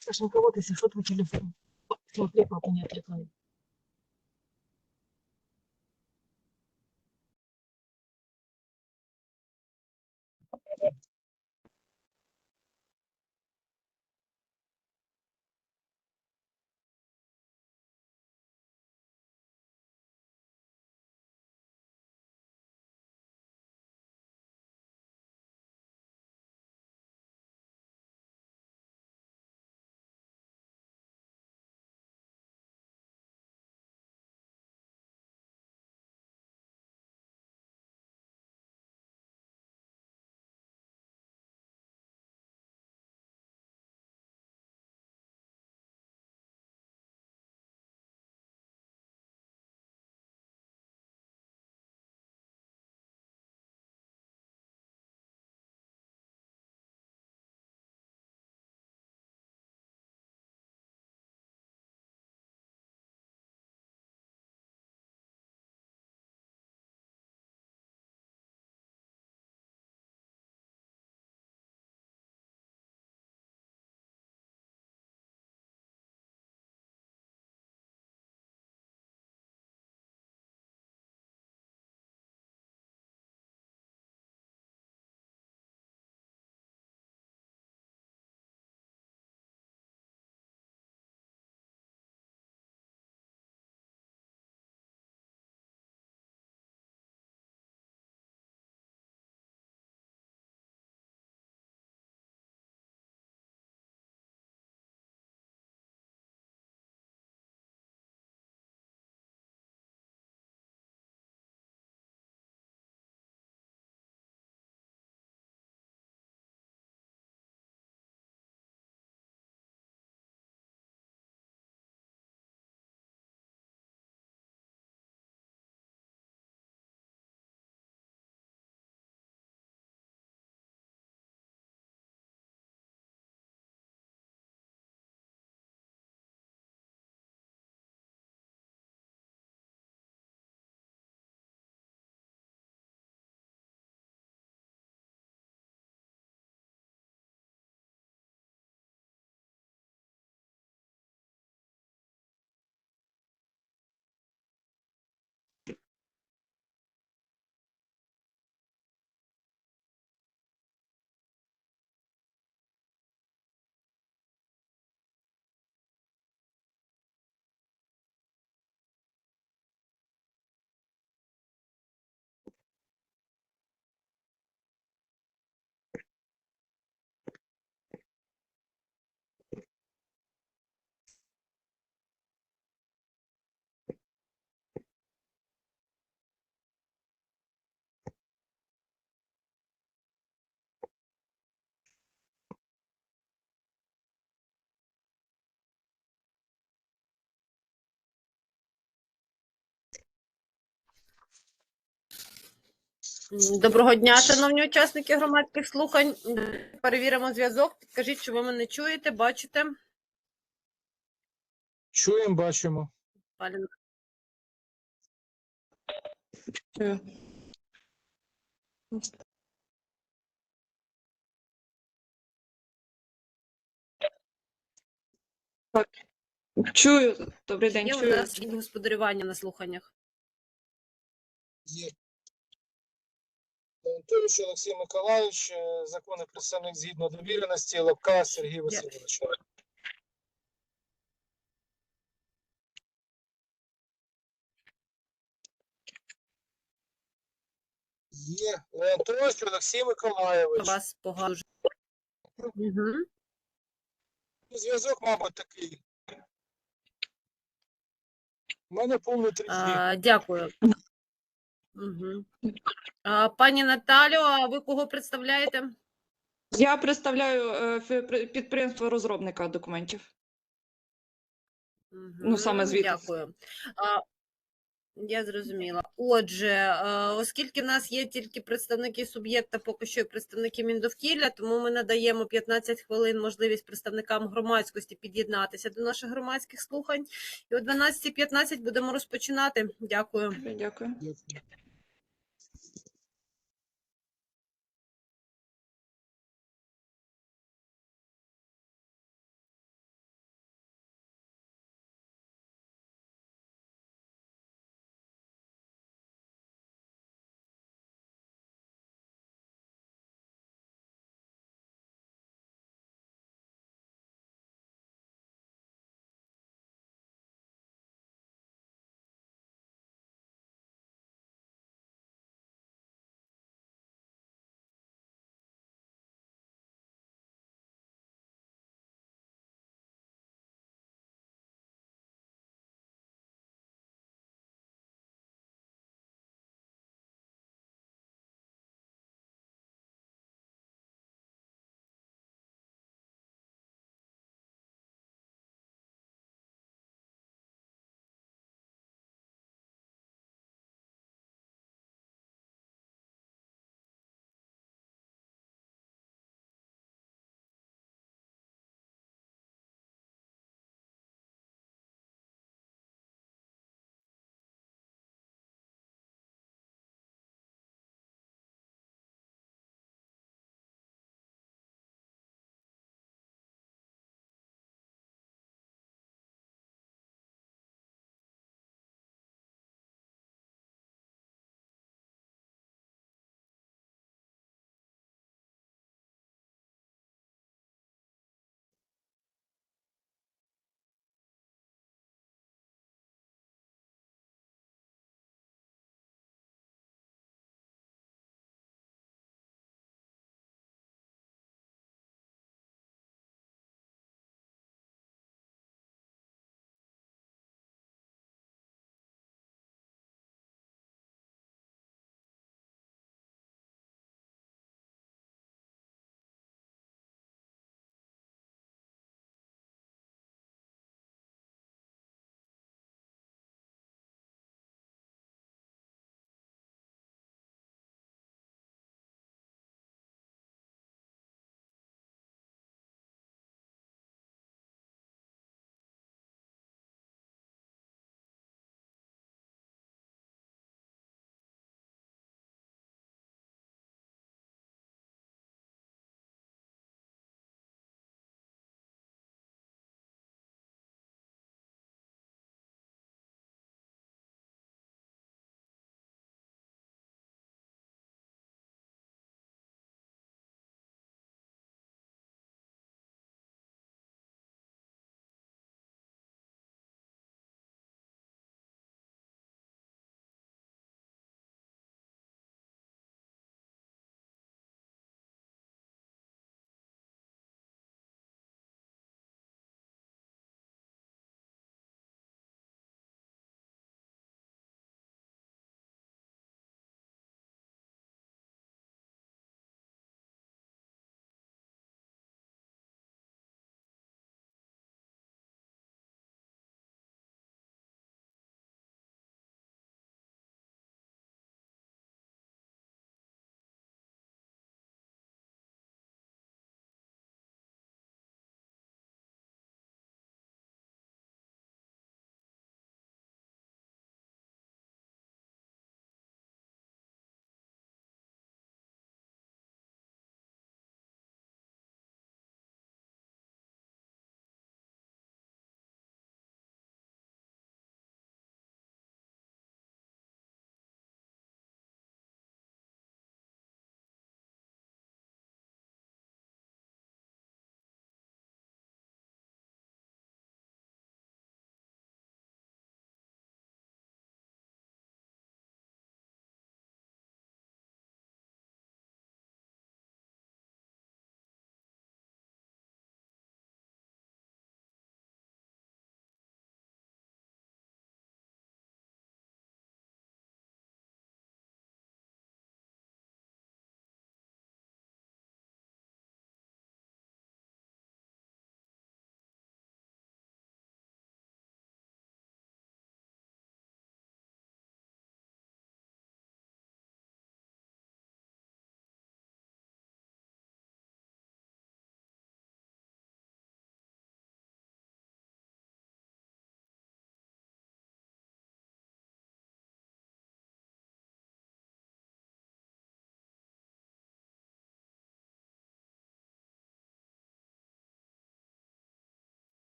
Сашенька, вот если что, твой телефон. Смотри, папа не отвлекай. Доброго дня, шановні учасники громадських слухань. Перевіримо зв'язок. Підкажіть, що ви мене чуєте, бачите. Чуємо, бачимо. Чую, добрий день, Є у чую. нас господарювання на слуханнях. Є. Анатолійович Олексій Миколаївич, е, законний представник згідно довіреності, Лапка Сергій Васильович. Є. Леонтович Олексій Миколаївич. Вас погано. Угу. Зв'язок, мабуть, такий. У мене повний 3G. Дякую. Угу. А, пані Наталю, а ви кого представляєте? Я представляю е, підприємство розробника документів. Мгм, Ну, саме звідти. Дякую. А, я зрозуміла. Отже, е, оскільки в нас є тільки представники суб'єкта, поки що і представники Міндовкілля, тому ми надаємо 15 хвилин можливість представникам громадськості під'єднатися до наших громадських слухань. І о 12.15 будемо розпочинати. Дякую. Дякую.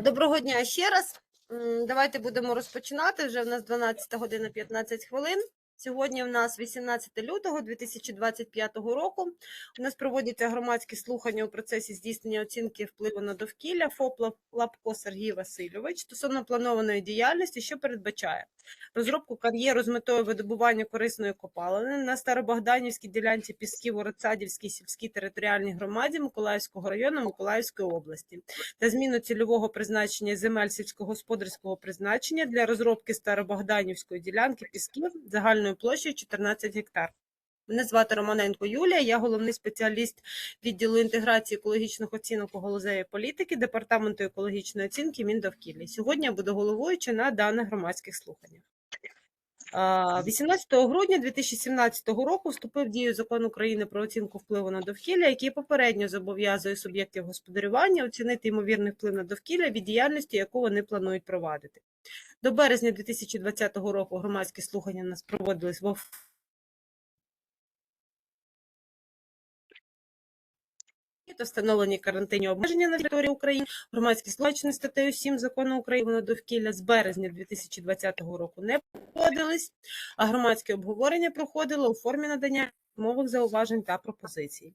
Доброго дня ще раз. Давайте будемо розпочинати. Вже в нас 12 година 15 хвилин. Сьогодні в нас 18 лютого 2025 року. У нас проводяться громадські слухання у процесі здійснення оцінки впливу на довкілля ФОП Лапко Сергій Васильович стосовно планованої діяльності, що передбачає розробку кар'єру з метою видобування корисної копалини на Старобогданівській ділянці Пісків у Рецадівській сільській територіальній громаді Миколаївського району Миколаївської області та зміну цільового призначення земель сільськогосподарського призначення для розробки Старобогданівської ділянки Пісків загальною площею 14 гектар. Мене звати Романенко Юлія, я головний спеціаліст відділу інтеграції екологічних оцінок у галузевій політики Департаменту екологічної оцінки Міндовкілля. Сьогодні я буду головуючи на даних громадських слуханнях. А, 18 грудня 2017 року вступив в дію закон України про оцінку впливу на довкілля, який попередньо зобов'язує суб'єктів господарювання оцінити ймовірний вплив на довкілля від діяльності, яку вони планують провадити. До березня 2020 року громадські слухання у нас проводились в та встановлені карантинні обмеження на території України, громадські злочини статтею 7 закону України на довкілля з березня 2020 року не проводились, а громадське обговорення проходило у формі надання мових зауважень та пропозицій.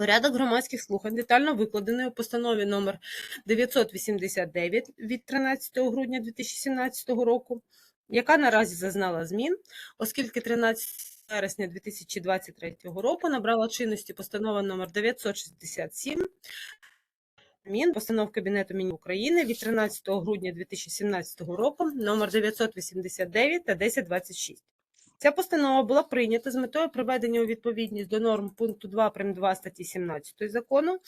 Порядок громадських слухань детально викладений у постанові номер 989 від 13 грудня 2017 року, яка наразі зазнала змін, оскільки 13 вересня 2023 року набрала чинності постанова номер 967 Мін постанов Кабінету Міністрів України від 13 грудня 2017 року номер 989 та 1026. Ця постанова була прийнята з метою приведення у відповідність до норм пункту 2 прим. 2 статті 17 закону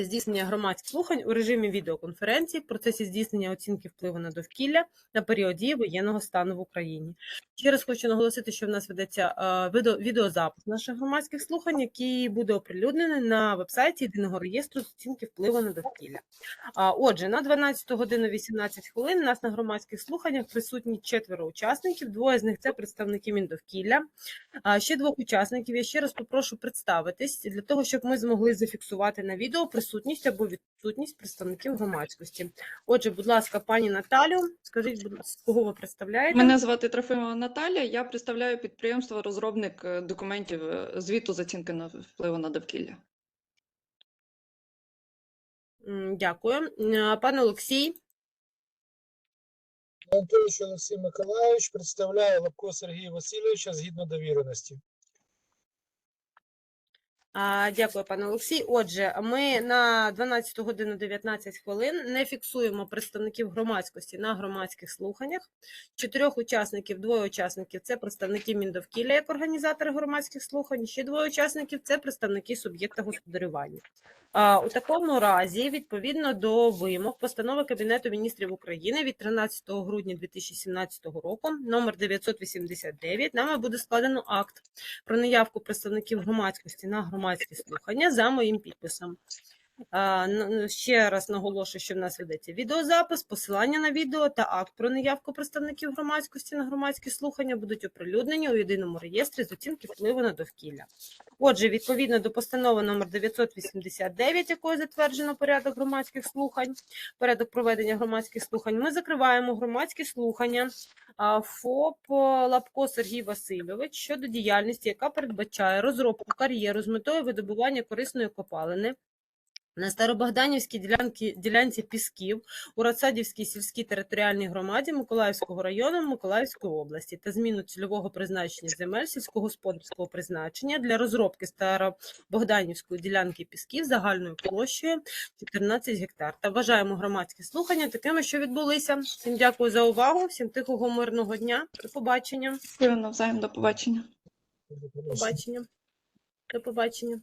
здійснення громадських слухань у режимі відеоконференції в процесі здійснення оцінки впливу на довкілля на період дії воєнного стану в Україні. Ще раз хочу наголосити, що в нас ведеться відео, відеозапис наших громадських слухань, який буде оприлюднений на вебсайті єдиного реєстру з оцінки впливу на довкілля. Отже, на 12 годину 18 хвилин нас на громадських слуханнях присутні четверо учасників. Двоє з них це представники Міндовкілля. Ще двох учасників я ще раз попрошу представитись для того, щоб ми змогли зафіксувати на відео присутність або відсутність представників громадськості. Отже, будь ласка, пані Наталю, скажіть, будь ласка, кого ви представляєте? Мене звати Трофимова Наталія. Я представляю підприємство розробник е, документів е, звіту з оцінки на впливу на довкілля. Дякую. М, Пан Олексій, Анатолійович Олексій Миколайович представляє Лапко Сергія Васильовича згідно довіреності. Дякую, пане Олексій. Отже, ми на 12 годину 19 хвилин не фіксуємо представників громадськості на громадських слуханнях. Чотирьох учасників, двоє учасників це представники Міндовкілля як організатори громадських слухань. Ще двоє учасників це представники суб'єкта господарювання. У такому разі, відповідно до вимог постанови Кабінету міністрів України від 13 грудня 2017 року, номер 989, нами буде складено акт про наявку представників громадськості на громадські слухання за моїм підписом. Ще раз наголошую, що в нас ведеться відеозапис, посилання на відео та акт про наявку представників громадськості на громадські слухання будуть оприлюднені у єдиному реєстрі з оцінки впливу на довкілля. Отже, відповідно до постанови номер 989, якою затверджено порядок громадських слухань, порядок проведення громадських слухань, ми закриваємо громадські слухання ФОП е, Лапко Сергій Васильович щодо діяльності, яка передбачає розробку кар'єру з метою видобування корисної копалини На Старобогданівській ділянці, ділянці Пісків у Радсадівській сільській територіальній громаді Миколаївського району Миколаївської області та зміну цільового призначення земель сільськогосподарського призначення для розробки Старобогданівської ділянки Пісків загальною площею 14 гектар. Та вважаємо громадські слухання такими, що відбулися. Всім дякую за увагу, всім тихого мирного дня. До побачення. Дякую навзаєм, до побачення. До побачення. До побачення.